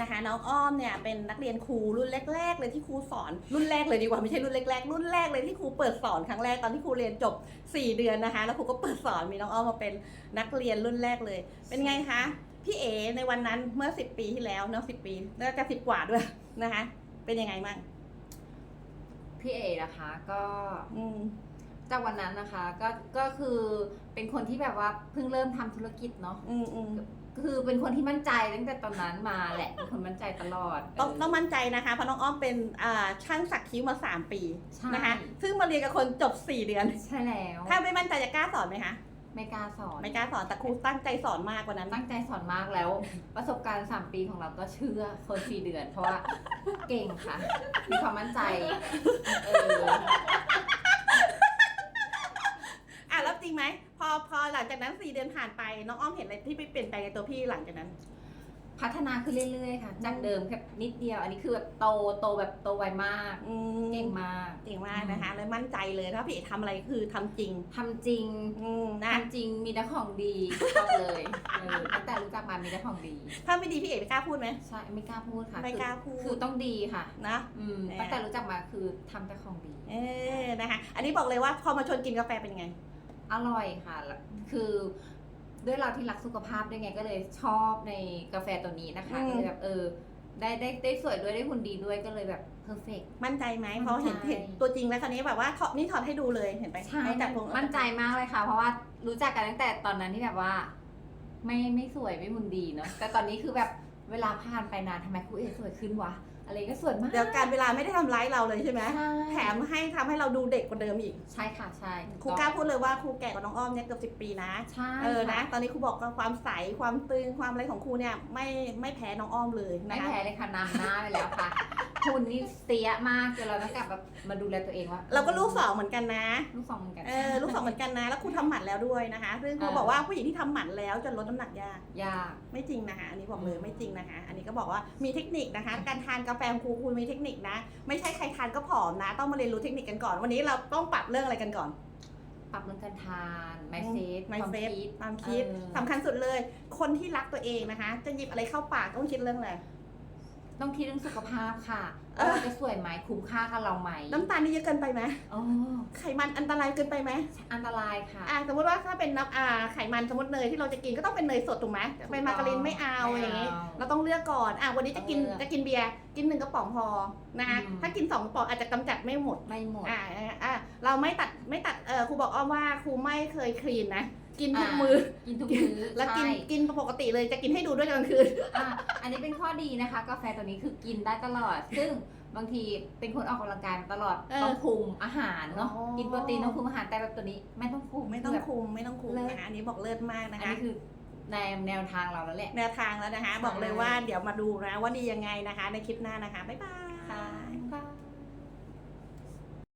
นะคะน้องอ้อมเนี่ยเป็นนักเรียนครูรุ่นแรก ๆ เลยที่ครูสอนรุ่นแรกเลยดีกว่าไม่ใช่รุ่นแรกๆรุ่นแรกเลยที่ครูเปิดสอนครั้งแรกตอนที่ครูเรียนจบ 4 เดือนนะคะ แล้วครูก็เปิดสอนมีน้องอ้อมมาเป็นนักเรียนรุ่นแรกเลย เป็นไงคะพี่เอในวันนั้นเมื่อ 10 ปีที่แล้วเนาะสิปีน่าจะสิบกว่าด้วยนะคะ เป็นยังไงบ้างพี่เอนะคะก็อืม จากวันนั้นนะคะก็ก็คือเป็นคนที่แบบว่าเพิ่งเริ่มทำธุรกิจเนาะ อืมอืม คือเป็นคนที่มั่นใจตั้งแต่ตอนนั้นมาแหละเป็นคนมั่นใจตลอด ต้องเต้องมั่นใจนะคะ เพราะน้องอ้อมเป็นอ่าช่างสักคิ้วมา 3 ปีใช่ นะคะ ซึ่งมาเรียนกับคนจบ 4 เดือน ใช่แล้วถ้าไม่มั่นใจจะกล้าสอนไหมคะ ไม่กล้าสอนไม่กล้าสอน แต่ครูตั้งใจสอนมากกว่านั้น ตั้งใจสอนมากแล้ว ประสบการณ์ 3 ปีของเราก็เชื่อคนสี่เดือน เพราะว่าเก่งค่ะ มีความมั่นใจเออ อะแล้วจริงไหมพอพอห ลังจากนั้น4เดือนผ่านไปน้องอ้อมเห็นอะไรที่ไปเปลี่ยนแปลงในตัวพี่หลังจากนั้น พัฒนาขึ้นเรื่อยๆค่ะ จากเดิมแค่นิดเดียว อันนี้คือแบบโตโตแบบโตไวมากอืม เก่งมากเก่งมากนะคะเลยมั่นใจเลยถ้าพี่เอกทำอะไรคือทำจริง ทำจริงอืมนะทำจริงมีแต่ของดีบอกเลยเออตั้งแต่รู้จักมามีแต่ของดี ถ้าไม่ดีพี่เอกไม่กล้าพูดไหม ใช่ไม่กล้าพูดค่ะไม่คือกล้าพูด คือต้องดีค่ะ นะ อืมแน่ ตั้งแต่รู้จักมาคือทำแต่ของดี เออนะคะ อันนี้บอกเลยว่าพอมาชวนกินกาแฟเป็นไง อร่อยค่ะแล้วคือด้วยเราที่รักสุขภาพด้วยไงก็เลยชอบในกาแฟตัวนี้นะคะอืมก็เลยแบบเออได้ได้ได้สวยด้วยได้หุ่นดีด้วยก็เลยแบบเพอร์เฟกมั่นใจไหมมั่นใจเพราะเห็นเห็นตัวจริงแล้วคราวนี้แบบว่าถอดนี่ถอดให้ดูเลยเห็นไหมใช่เอาจากพวงมั่นใจมากเลยค่ะ เพราะว่ารู้จักกันตั้งแต่ตอนนั้นที่แบบว่า ไม่ไม่สวยไม่หุ่นดีเนาะแต่ตอนนี้คือแบบเวลาผ่านไปนานทำไมครูเอสวยขึ้นวะ อะไรก็สวยมาก เดี๋ยวการเวลาไม่ได้ทำร้ายเราเลยใช่ไหมใช่ แถมให้ทำให้เราดูเด็กกว่าเดิมอีก ใช่ค่ะใช่ครูกล้าพูดเลยว่าครูแก่กว่าน้องอ้อมเนี่ยเกือบสิบปีนะ ใช่เออ นะค่ตอนนี้ครูบอกว่าความใส ความตึง ความอะไรของครูเนี่ยไม่ไม่แพ้น้องอ้อมเลยไม่นะคะ แพ้เลยค่ะนำหน้าไปแล้วค่ะ หุ่นนี่เสียมากจนเราต้องกลับแบบมาดูแลตัวเองว่าเราก็ลูกสองเหมือนกันนะ ลูกสองเหมือนกันเออลูกสองเหมือนกันนะ แล้วครูทำหมันแล้วด้วยนะคะ ซึ่งครูเออบอกว่าผู้หญิงที่ทำหมันแล้วจะลดน้ำหนักยาก ยาก ไม่จริงนะคะ อันนี้บอกเลยอืมไม่จริงนะคะ อันนี้ก็บอกว่ามีเทคนิคนะคะ การทานกาแฟของครูครูมีเทคนิคนะ ไม่ใช่ใครทานก็ผอมนะ ต้องมาเรียนรู้เทคนิคกันก่อน วันนี้เราต้องปรับเรื่องอะไรกันก่อน ปรับเรื่องการทานไมเซตไมความเซตคิด ความคิดเออ สำคัญสุดเลย คนที่รักตัวเองนะคะ จะหยิบอะไรเข้าปากต้องคิดเรื่องอะไร ต้องคิดเรื่องสุขภาพค่ะเออว่าเราจะสวยไหมคุ้มค่ากับเราไหมน้ำตาลนี่เยอะเกินไปไหมโอ้ไขมันอันตรายเกินไปไหมอันตรายค่ะอ่าสมมติว่าถ้าเป็นน้ำอ่าไขมันสมมติเนยที่เราจะกินก็ต้องเป็นเนยสดถูกไหมถูกต้องเป็นมาการินไม่เอาไม่เอาอย่างงี้ เราต้องเลือกก่อนอะวันนี้จะกินต้องเลือกจะกินเบียร์กินหนึ่งกระป๋องพอนะคะอืมถ้ากินสองกระป๋องอาจจะกำจัดไม่หมดไม่หมดอ่าอ่าเราไม่ตัดไม่ตัดเออครูบอกอ้อมว่าครูไม่เคยคลีนนะ กินทุกอ่ามือกินทุกมื้อแล้วกินใช่กินปกติเลยจะกินให้ดูด้วยกลางคืน อะอันนี้เป็นข้อดีนะคะ กาแฟตัวนี้คือกินได้ตลอด ซึ่งบางทีเป็นคนออกกำลังกายมาตลอดเออต้องคุมอาหารเนาะอ๋อ กินโปรตีนต้องคุมอาหารแต่แบบตัวนี้ไม่ต้องคุม ไม่ต้องแบบคุมไม่ต้องคุมเลิศ นะคะอันนี้บอกเลิศมากอันะนคะ นี้คือแนวแนวทางเราแล้วแหละ แนวทางแล้วนะคะใช่บอกเลยว่าเดี๋ยวมาดูนะว่าดียังไงนะคะ ในคลิปหน้านะคะ บ๊ายบาย ค่ะ